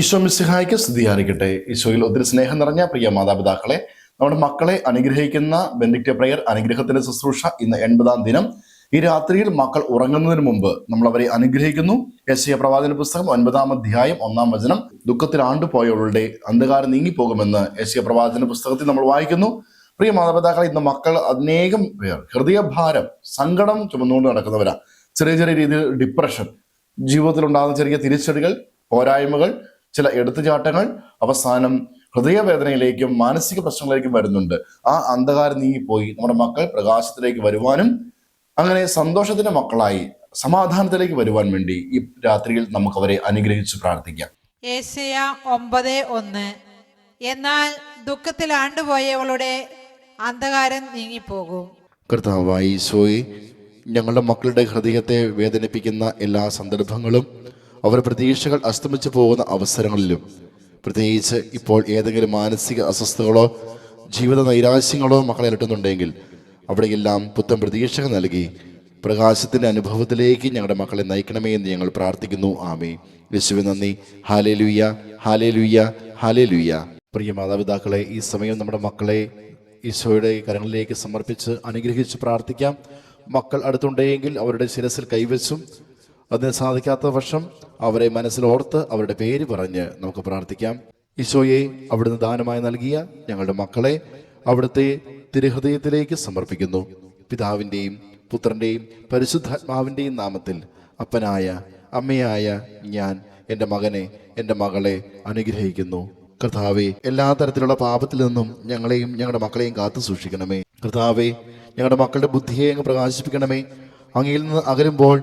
ഈശോ മിസ്സിഹായ്ക്ക് സ്തുതിയായിരിക്കട്ടെ. ഈശോയിൽ ഒത്തിരി സ്നേഹം നിറഞ്ഞ പ്രിയ മാതാപിതാക്കളെ നമ്മുടെ മക്കളെ അനുഗ്രഹിക്കുന്ന ബെൻഡിക്റ്റ പ്രയർ അനുഗ്രഹത്തിന്റെ ശുശ്രൂഷ ഇന്ന് എൺപതാം ദിനം. ഈ രാത്രിയിൽ മക്കൾ ഉറങ്ങുന്നതിന് മുമ്പ് നമ്മൾ അവരെ അനുഗ്രഹിക്കുന്നു. യശയ പ്രവാചന പുസ്തകം ഒൻപതാം അധ്യായം ഒന്നാം വചനം. ദുഃഖത്തിൽ ആണ്ടുപോയവളുടെ അന്ധകാരം നീങ്ങിപ്പോകുമെന്ന് യശയ പ്രവാചന പുസ്തകത്തിൽ നമ്മൾ വായിക്കുന്നു. പ്രിയ മാതാപിതാക്കളെ ഇന്ന് മക്കൾ അനേകം പേർ ഹൃദയഭാരം സങ്കടം ചുമന്നുകൊണ്ട് നടക്കുന്നവരാ. ചെറിയ ചെറിയ രീതിയിൽ ഡിപ്രഷൻ ജീവിതത്തിൽ ഉണ്ടാകുന്ന ചെറിയ തിരിച്ചടികൾ പോരായ്മകൾ ചില എടുത്തുചാട്ടങ്ങൾ അവസാനം ഹൃദയവേദനയിലേക്കും മാനസിക പ്രശ്നങ്ങളിലേക്കും വരുന്നുണ്ട്. ആ അന്ധകാരം നീങ്ങിപ്പോയി. നമ്മുടെ മക്കൾ പ്രകാശത്തിലേക്ക് വരുവാനും അങ്ങനെ സന്തോഷത്തിന്റെ മക്കളായി സമാധാനത്തിലേക്ക് വരുവാൻ വേണ്ടി ഈ രാത്രിയിൽ നമുക്ക് അവരെ അനുഗ്രഹിച്ച് പ്രാർത്ഥിക്കാം. ഏഷ്യ ഒമ്പത് ഒന്ന്. എന്നാൽ ദുഃഖത്തിൽ ആണ്ടുപോയവളുടെ അന്ധകാരം നീങ്ങിപ്പോകും. കർത്താവായി സോയി ഞങ്ങളുടെ മക്കളുടെ ഹൃദയത്തെ വേദനിപ്പിക്കുന്ന എല്ലാ സന്ദർഭങ്ങളും അവർ പ്രതീക്ഷകൾ അസ്തമിച്ചു പോകുന്ന അവസരങ്ങളിലും. പ്രത്യേകിച്ച് ഇപ്പോൾ ഏതെങ്കിലും മാനസിക അസ്വസ്ഥതകളോ ജീവിത നൈരാശ്യങ്ങളോ മക്കളെ അലട്ടുന്നുണ്ടെങ്കിൽ അവിടെയെല്ലാം പുത്തൻ പ്രതീക്ഷകൾ നൽകി പ്രകാശത്തിന്റെ അനുഭവത്തിലേക്ക് ഞങ്ങളുടെ മക്കളെ നയിക്കണമേ എന്ന് ഞങ്ങൾ പ്രാർത്ഥിക്കുന്നു. ആമേ യേശുവെ നന്ദി. ഹാലേ ലുയ്യ ഹാലേ ലുയ്യ ഹാലേ ലുയ്യ പ്രിയ മാതാപിതാക്കളെ ഈ സമയം നമ്മുടെ മക്കളെ ഈശോയുടെ കരങ്ങളിലേക്ക് സമർപ്പിച്ച് അനുഗ്രഹിച്ച് പ്രാർത്ഥിക്കാം. മക്കൾ അടുത്തുണ്ടെങ്കിൽ അവരുടെ ശിരസിൽ കൈവച്ചും അതിന് സാധിക്കാത്ത വർഷം അവരെ മനസ്സിലോർത്ത് അവരുടെ പേര് പറഞ്ഞ് നമുക്ക് പ്രാർത്ഥിക്കാം. ഈശോയെ അവിടുന്ന് ദാനമായി നൽകിയ ഞങ്ങളുടെ മക്കളെ അവിടുത്തെ തിരുഹൃദയത്തിലേക്ക് സമർപ്പിക്കുന്നു. പിതാവിന്റെയും പുത്രന്റെയും പരിശുദ്ധാത്മാവിന്റെയും നാമത്തിൽ അപ്പനായ അമ്മയായ ഞാൻ എന്റെ മകനെ എന്റെ മകളെ അനുഗ്രഹിക്കുന്നു. കർത്താവെ എല്ലാ തരത്തിലുള്ള പാപത്തിൽ നിന്നും ഞങ്ങളെയും ഞങ്ങളുടെ മക്കളെയും കാത്തു സൂക്ഷിക്കണമേ. കർത്താവെ ഞങ്ങളുടെ മക്കളുടെ ബുദ്ധിയെ അങ്ങ് പ്രകാശിപ്പിക്കണമേ. അങ്ങയിൽ നിന്ന് അകലുമ്പോൾ